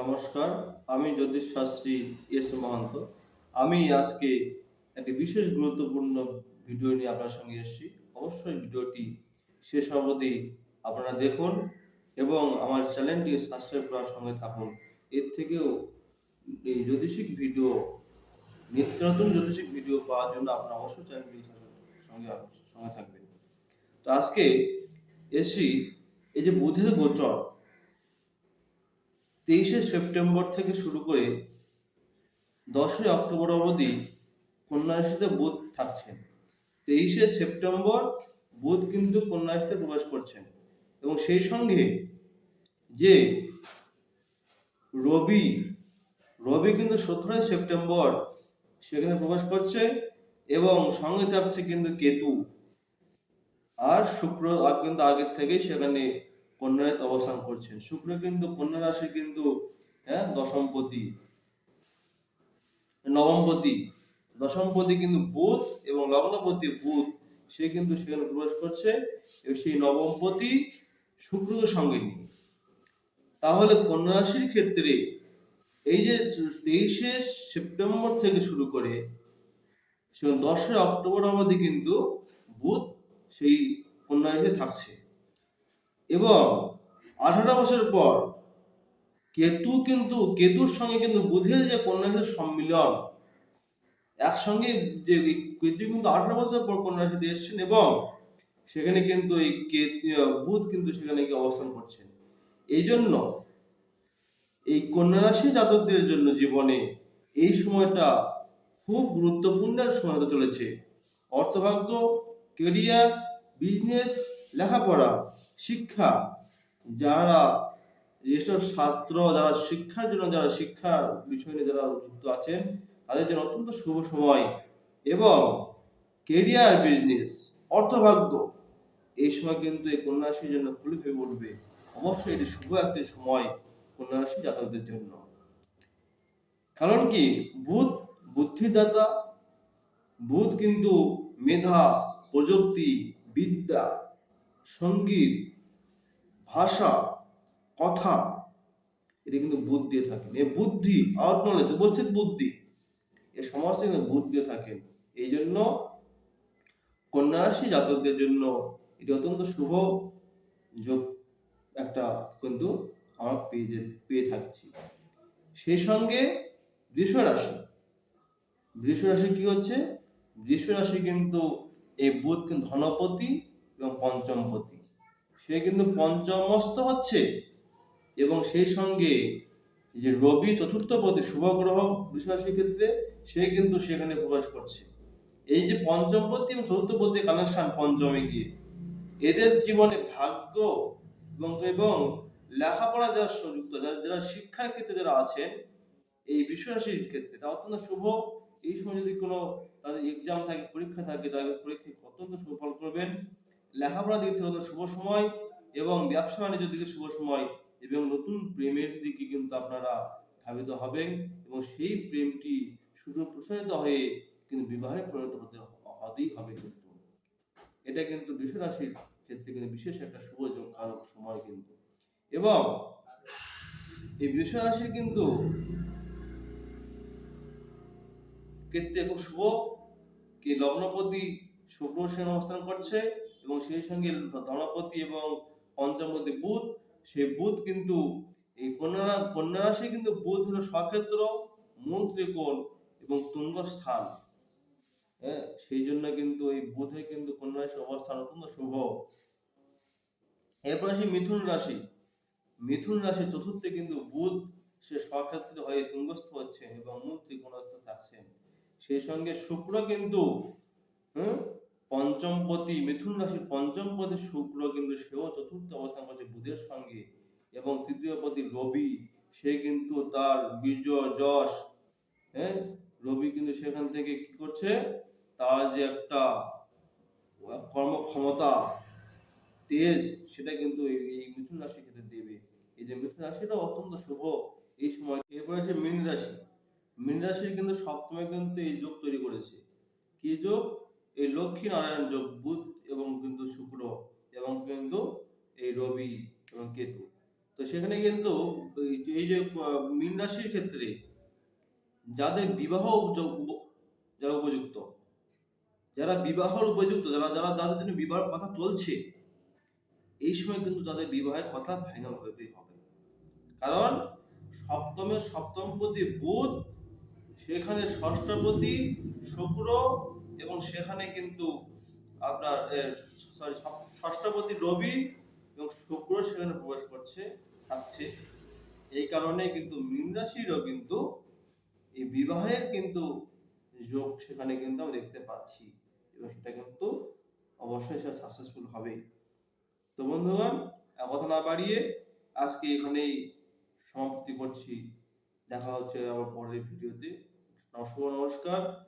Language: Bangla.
নমস্কার, আমি জ্যোতিষ শাস্ত্রী এস মহান্ত। আমি আজকে একটি বিশেষ গুরুত্বপূর্ণ ভিডিও নিয়ে আপনার সঙ্গে এসেছি। অবশ্যই ভিডিওটি শেষ অবধি আপনারা দেখুন এবং আমার চ্যানেলটি সাবস্ক্রাইব করার সঙ্গে থাকুন। এর থেকেও এই জ্যোতিষিক ভিডিও নিত্য নতুন জ্যোতিষিক ভিডিও পাওয়ার জন্য আপনারা অবশ্যই চ্যানেলটি সঙ্গে সঙ্গে থাকবেন। তো আজকে এসি এই যে বুধের গোচর তেইশে সেপ্টেম্বর থেকে শুরু করে দশই অক্টোবর অবধি কন্যা বুধ থাকছেন। তেইশে সেপ্টেম্বর বুধ কিন্তু কন্যা প্রবেশ করছেন এবং সেই সঙ্গে যে রবি রবি কিন্তু সতেরোই সেপ্টেম্বর সেখানে প্রবেশ করছে এবং সঙ্গে থাকছে কিন্তু কেতু। আর শুক্র কিন্তু আগের থেকেই সেখানে কন্যা রাশিতে অবস্থান করছেন। শুক্র কিন্তু কন্যা রাশি কিন্তু হ্যাঁ দশমপতি নবমপতি দশমপতি কিন্তু বুধ এবং লগ্নপতি বুধ, সে কিন্তু সেখানে প্রবেশ করছে এবং সেই নবমপতি শুক্রকে সঙ্গে নিয়ে তাহলে কন্যা রাশির ক্ষেত্রে এই যে তেইশে সেপ্টেম্বর থেকে শুরু করে সে দশই অক্টোবর অবধি কিন্তু বুধ সেই কন্যা রাশিতে থাকছে। এবং আঠারো বছর পর কেতু কিন্তু, কেতুর সঙ্গে কিন্তু বুধের যে কন্যা রাশির সম্মিলন। একসঙ্গে যে কেতু কিন্তু আঠারো বছর পর কন্যা রাশিতে এসছেন এবং সেখানে কিন্তু এই বুধ কিন্তু সেখানে গিয়ে অবস্থান করছেন। এই জন্য এই কন্যা রাশি জাতকদের জন্য জীবনে এই সময়টা খুব গুরুত্বপূর্ণ সময় চলেছে। অর্থভাগ্য কেরিয়ার বিজনেস লেখাপড়া, শিক্ষা, যারা যেসব ছাত্র, যারা শিক্ষার জন্য, যারা শিক্ষার বিষয় নিয়ে যারা যুক্ত আছেন, তাদের জন্য অত্যন্ত শুভ সময় এবং কেরিয়ার বিজনেস অর্থভাগ্য, এই সময় কিন্তু এই কন্যা রাশির জন্য খুলে হয়ে উঠবে অবশ্যই এটি শুভ একটি সময় কন্যা রাশি জাতকদের জন্য। কারণ কি? বুধ বুদ্ধিদাতা, বুধ কিন্তু মেধা, প্রযুক্তি, বিদ্যা সংগীত, ভাষা, কথা, এটা কিন্তু বুধ দিয়ে থাকেন এ বুদ্ধি আউট নলেজ উপস্থিত বুদ্ধি। এ সমস্ত কিন্তু বুধ দিয়ে থাকেন এই জন্য কন্যা রাশি জাতকদের জন্য এটি অত্যন্ত শুভ যোগ একটা কিন্তু আমরা পেয়ে পেয়ে থাকছি। সেই সঙ্গে বৃষ রাশি। বৃষ রাশি কি হচ্ছে? বৃষ রাশি কিন্তু এই বুধ কিন্তু ধনপতি এবং পঞ্চমপতি সে কিন্তু পঞ্চমস্ত হচ্ছে এবং সেই সঙ্গে যে রবি চতুর্থপতি শুভ গ্রহ ক্ষেত্রে সে কিন্তু সেখানে প্রবেশ করছে। এই যে পঞ্চমপতি এবং চতুর্থপতি কানেকশন পঞ্চমে গিয়ে। এদের জীবনে ভাগ্য এবং এবং লেখাপড়া যারা যুক্ত যারা যারা শিক্ষার ক্ষেত্রে যারা আছেন, এই বিশ্বরাশির ক্ষেত্রে, তা অত্যন্ত শুভ। এই সময় যদি কোনো তাদের এক্সাম থাকে, পরীক্ষা থাকে, তাদের পরীক্ষায় অত্যন্ত শুভ ফল করবেন লেখাপড়ার দিক থেকে শুভ সময় এবং ব্যবসা বাণিজ্যের দিকে শুভ সময় এবং নতুন প্রেমের দিকে কিন্তু আপনারা ধাবিত হবেন এবং সেই প্রেমটি শুধু প্রসারিত হয়ে কিন্তু বিবাহে পরিণত হতে হতেই হবে কিন্তু। এটা কিন্তু বিশ্বরাশির ক্ষেত্রে কিন্তু বিশেষ একটা শুভ কারক সময় কিন্তু। এবং এই বিশ্বরাশি কিন্তু ক্ষেত্রে খুব শুভ, কি লগ্নপতি শুক্র সেন অবস্থান করছে এবং সেই সঙ্গে ধনপতি এবং পঞ্চমপতি বুধ সেই বুধ কিন্তু এই কন্যা কন্যা রাশি কিন্তু বুধ হলো স্বক্ষেত্র মূল ত্রিকোণ এবং তুঙ্গ স্থান হ্যাঁ সেই জন্য কিন্তু এই বুধে কিন্তু কন্যা রাশির অবস্থান অত্যন্ত শুভ। এরপর আসি মিথুন রাশি। মিথুন রাশি চতুর্থে কিন্তু বুধ সে স্বক্ষেত্রে হয়ে তুঙ্গস্থ হচ্ছেন এবং মূল ত্রিকোণস্থ থাকছেন সেই সঙ্গে শুক্র কিন্তু হুম, পঞ্চমপতি, মিথুন রাশির পঞ্চমপতি শুক্র কিন্তু সেও চতুর্থ অবস্থান করছে বুধের সঙ্গে এবং তৃতীয় পতি রবি, সে কিন্তু তার বীর্য, যশ হ্যাঁ? রবি কিন্তু সেখান থেকে কি করছে? তার যে একটা কর্মক্ষমতা, তেজ, সেটা কিন্তু এই মিথুন রাশির ক্ষেত্রে দেবে। এই যে মিথুন রাশিটা অত্যন্ত শুভ। এই সময় এরপর আছে মীন রাশি। মীন রাশির কিন্তু সপ্তমে কিন্তু এই যোগ তৈরি করেছে। কি যোগ? এই লক্ষ্মী নারায়ণ যোগ বুধ এবং কিন্তু শুক্র এবং কিন্তু এই রবি এবং কেতু। তো সেখানে কিন্তু এই- যে মীন রাশির ক্ষেত্রে যাদের বিবাহ যারা উপযুক্ত, যারা বিবাহর উপযুক্ত, যারা যারা, যাদের জন্য বিবাহের কথা চলছে, এই সময় কিন্তু তাদের বিবাহের কথা ফাইনাল হতেই হবে। কারণ সপ্তমের সপ্তমপতি বুধ, সেখানে ষষ্ঠপতি শুক্র এবং সেখানে কিন্তু আপনার সরি ষষ্ঠপতি রবি এবং শুক্র সেখানে প্রবেশ করছে, থাকছে। এই কারণে কিন্তু মীন রাশিরও কিন্তু এই বিবাহের কিন্তু যোগ সেখানে কিন্তু আমরা দেখতে পাচ্ছি। এবং সেটা কিন্তু অবশ্যই সেটা সাকসেসফুল হবে। তো বন্ধুগণ কথা না বাড়িয়ে আজকে এখানেই সমাপ্তি করছি। দেখা হচ্ছে আবার পরের ভিডিওতে। নমস্কার নমস্কার।